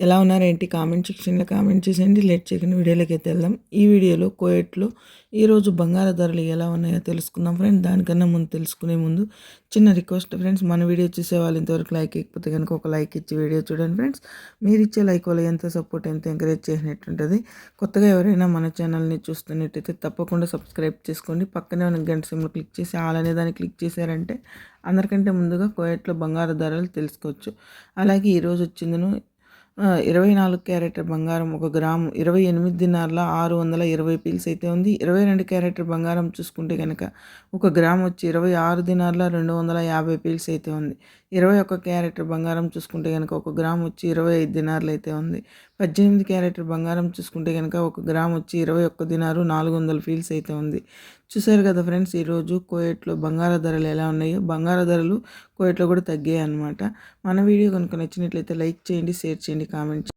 ఎలా ఉన్నారేంటి? కామెంట్ సెక్షన్లో కామెంట్ చేసేయండి. లేట్ చేయకుండా వీడియోలోకి అయితే వెళ్దాం. ఈ వీడియోలో కోయట్లో ఈరోజు బంగారు ధరలు ఎలా ఉన్నాయో తెలుసుకుందాం ఫ్రెండ్స్. దానికన్నా ముందు తెలుసుకునే ముందు చిన్న రిక్వెస్ట్ ఫ్రెండ్స్. మన వీడియో చూసే వాళ్ళు ఇంతవరకు లైక్ ఇకపోతే కనుక ఒక లైక్ ఇచ్చి వీడియో చూడండి ఫ్రెండ్స్. మీరు ఇచ్చే లైక్ వల్ల ఎంత సపోర్ట్ ఎంత ఎంకరేజ్ చేసినట్టుంటుంది కొత్తగా ఎవరైనా మన ఛానల్ని చూస్తున్నట్టయితే తప్పకుండా సబ్స్క్రైబ్ చేసుకోండి. పక్కనే ఉన్న గంట సిమ్లో క్లిక్ చేసి ఆల్ అనే దాన్ని క్లిక్ చేశారంటే అందరికంటే ముందుగా కోయట్లో బంగారు ధరలు తెలుసుకోవచ్చు. అలాగే ఈరోజు వచ్చిందను ఇరవై నాలుగు క్యారెట్ బంగారం ఒక గ్రాము ఇరవై ఎనిమిది దినార్ల ఆరు వందల ఇరవై పీల్స్ అయితే ఉంది. ఇరవై రెండు క్యారెట్ బంగారం చూసుకుంటే కనుక ఒక గ్రామ్ వచ్చి ఇరవై ఆరు దినార్ల రెండు వందల యాభై పీల్స్ అయితే ఉంది. ఇరవై ఒక్క క్యారెట్ బంగారం చూసుకుంటే కనుక ఒక గ్రామ్ వచ్చి ఇరవై ఐదు దినార్లు అయితే ఉంది. పద్దెనిమిది క్యారెట్ బంగారం చూసుకుంటే కనుక ఒక గ్రామ్ వచ్చి ఇరవై ఒక్క దినారు నాలుగు వందల ఫీల్స్ అయితే ఉంది. చూసారు కదా ఫ్రెండ్స్ ఈరోజు కోయట్లో బంగార ధరలు ఎలా ఉన్నాయో? బంగార ధరలు కోయట్లో కూడా తగ్గాయి అనమాట మన వీడియో కనుక నచ్చినట్లయితే లైక్ చేయండి షేర్ చేయండి కామెంట్